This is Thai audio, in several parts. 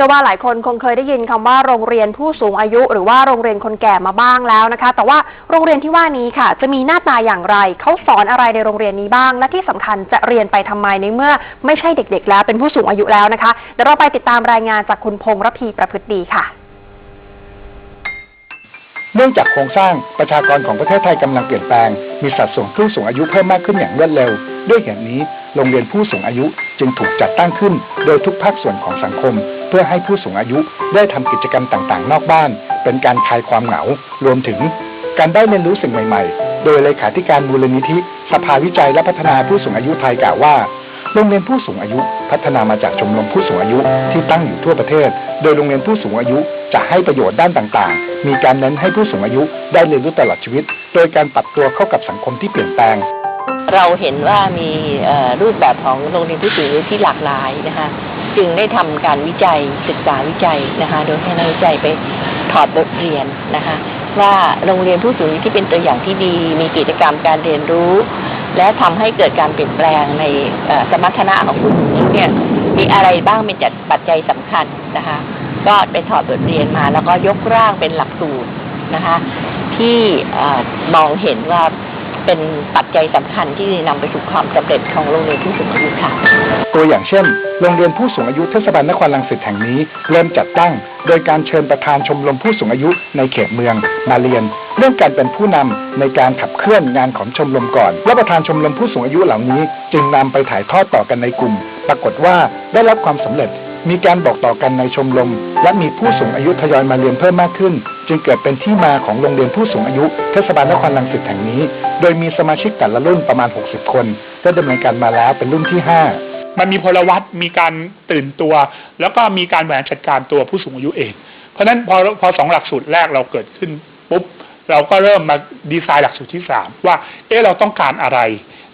ชื่อว่าหลายคนคงเคยได้ยินคำว่าโรงเรียนผู้สูงอายุ หรือว่าโรงเรียนคนแก่มาบ้างแล้วนะคะ แต่ว่าโรงเรียนที่ว่านี้ค่ะ จะมีหน้าตาอย่างไร เขาสอนอะไรในโรงเรียนนี้บ้าง และที่สำคัญจะเรียนไปทำไมในเมื่อ ไม่ใช่เด็ก ๆ แล้วเป็นผู้สูงอายุแล้วนะคะเดี๋ยวเราไปติดตามรายงานจากคุณพงษ์ระพีประพฤติดีค่ะ เนื่องจากโครงสร้างประชากรของประเทศไทยกำลังเปลี่ยนแปลง มีสัดส่วนผู้สูงอายุเพิ่มมากขึ้นอย่างรวดเร็ว ด้วยเหตุนี้ โรงเรียนผู้สูงอายุจึงถูกจัดตั้งขึ้น โดยทุกภาคส่วนของสังคม เพื่อให้ผู้สูงอายุได้ทำกิจกรรมต่างๆ นอกบ้าน เป็นการคลายความเหงา รวมถึง การได้เรียนรู้สิ่งใหม่ๆ โดยเลขาธิการมูลนิธิ สภาวิจัยและพัฒนาผู้สูงอายุไทยกล่าวว่าโรงเรียนผู้สูงอายุพัฒนามาจากชมรมผู้สูงอายุที่ตั้งอยู่ทั่วประเทศ โดยโรงเรียนผู้สูงอายุจะให้ประโยชน์ด้านต่างๆ มีการเน้นให้ผู้สูงอายุได้เรียนรู้ตลอดชีวิต โดยการปรับตัวเข้ากับสังคมที่เปลี่ยนแปลง เราเห็นว่ามีรูปแบบของโรงเรียนผู้สูงอายุที่หลากหลายนะคะจึงได้ทำการวิจัยศึกษาวิจัยนะคะโดยให้นักวิจัยไปถอดบทเรียนนะคะว่าโรงเรียนผู้สูงอายุที่เป็นตัวอย่างที่ดี มีกิจกรรมการเรียนรู้ และทำให้เกิดการเปลี่ยนแปลงในสมรรถนะของผู้สูงอายุเนี่ยมีอะไรบ้างเป็นจัดปัจจัยสำคัญนะคะก็ไปถอดบทเรียนมาแล้วก็ยกร่างเป็นหลักสูตรนะคะที่อมองเห็นว่า เป็นปัจจัยสำคัญที่นำไปสู่ความสำเร็จของโรงเรียนผู้สูงอายุค่ะ ตัวอย่างเช่น โรงเรียนผู้สูงอายุเทศบาลนครลังสิตแห่งนี้ เริ่มจัดตั้ง โดยการเชิญประธานชมรมผู้สูงอายุในเขตเมืองมาเรียน เรื่องการเป็นผู้นำในการขับเคลื่อนงานของชมรมก่อน และประธานชมรมผู้สูงอายุเหล่านี้ จึงนำไปถ่ายทอดต่อกันในกลุ่ม ปรากฏว่าได้รับความสำเร็จมีการบอกต่อกันในชมรมและมีผู้สูงอายุทยอยมาเรียนเพิ่มมากขึ้น จึงเกิดเป็นที่มาของโรงเรียนผู้สูงอายุเทศบาลนครลังสิตแห่งนี้ โดยมีสมาชิกแต่ละรุ่นประมาณ 60 คนได้ดำเนินการมาแล้วเป็นรุ่นที่ 5มันมีพลวัตมีการตื่นตัว แล้วก็มีการบริหารจัดการตัวผู้สูงอายุเอง เพราะฉะนั้นพอพอสองหลักสูตรแรกเราเกิดขึ้นปุ๊บเราก็เริ่มมาดีไซน์หลักสูตรที่สามว่าเอ๊ะเราต้องการอะไร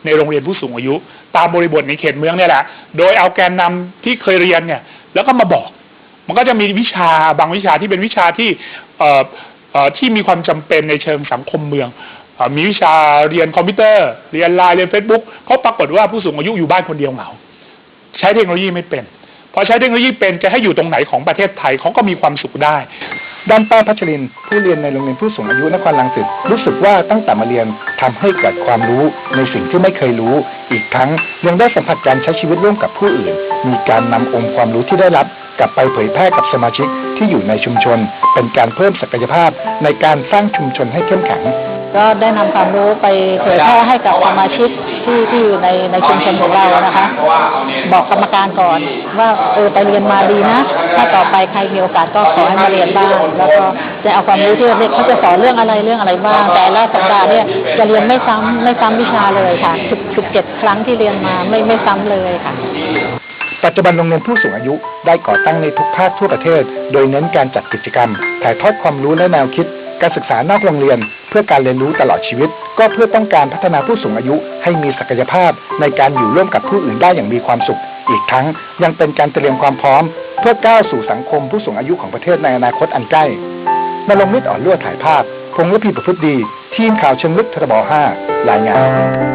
ในโรงเรียนผู้สูงอายุ ตามบริบทในเขตเมืองเนี่ยแหละ โดยเอาแกนนำที่เคยเรียนเนี่ยแล้วก็มาบอก มันก็จะมีวิชาบางวิชาที่เป็นวิชาที่เอ่อเอ่อที่มีความจำเป็นในเชิงสังคมเมืองเอ่อมีวิชาเรียนคอมพิวเตอร์ เรียนไลน์เรียนเฟซบุ๊กเขาปรากฏว่าผู้สูงอายุอยู่บ้านคนเดียวเหงาใช้เทคโนโลยีไม่เป็นพอใช้เทคโนโลยีเป็นจะให้อยู่ตรงไหนของประเทศไทยเขาก็มีความสุขได้ ด้านป้าพัชริน ผู้เรียนในโรงเรียนผู้สูงอายุนครลังสิตรู้สึกว่าตั้งแต่มาเรียนทำให้เกิดความรู้ในสิ่งที่ไม่เคยรู้ อีกทั้งยังได้สัมผัสการใช้ชีวิตร่วมกับผู้อื่น มีการนำองค์ความรู้ที่ได้รับ กลับไปเผยแพร่กับสมาชิกที่อยู่ในชุมชน เป็นการเพิ่มศักยภาพในการสร้างชุมชนให้เข้มแข็ง ก็ได้นำความรู้ไปเผยแพร่ให้กับสมาชิกที่ที่อยู่ในในชุมชนของเรานะคะ บอกกรรมการก่อนว่าเออไปเรียนมาดีนะ ถ้าต่อไปใครมีโอกาสก็ขอให้มาเรียนบ้าง แล้วก็จะเอาความรู้ที่เด็กเขาจะสอนเรื่องอะไรเรื่องอะไรบ้าง แต่ละสัปดาห์เนี่ยจะเรียนไม่ซ้ำไม่ซ้ำวิชาเลยค่ะสิบสิบเจ็ดครั้งที่เรียนมาไม่ไม่ซ้ำเลยค่ะ ปัจจุบันโรงเรียนผู้สูงอายุได้ก่อตั้งในทุกภาคทั่วประเทศ โดยเน้นการจัดกิจกรรม ถ่ายทอดความรู้และแนวคิด การศึกษานอกโรงเรียน เพื่อการเรียนรู้ตลอดชีวิต ก็เพื่อต้องการพัฒนาผู้สูงอายุ ให้มีศักยภาพ ในการอยู่ร่วมกับผู้อื่นได้อย่างมีความสุข อีกทั้งยังเป็นการเตรียมความพร้อม เพื่อก้าวสู่สังคมผู้สูงอายุของประเทศในอนาคตอันใกล้นรงมิตรอ่อนลวดถ่ายภาพพงษ์แลพีประพฤติดี ทีมข่าวเชิงลึกทรบ5รายงาน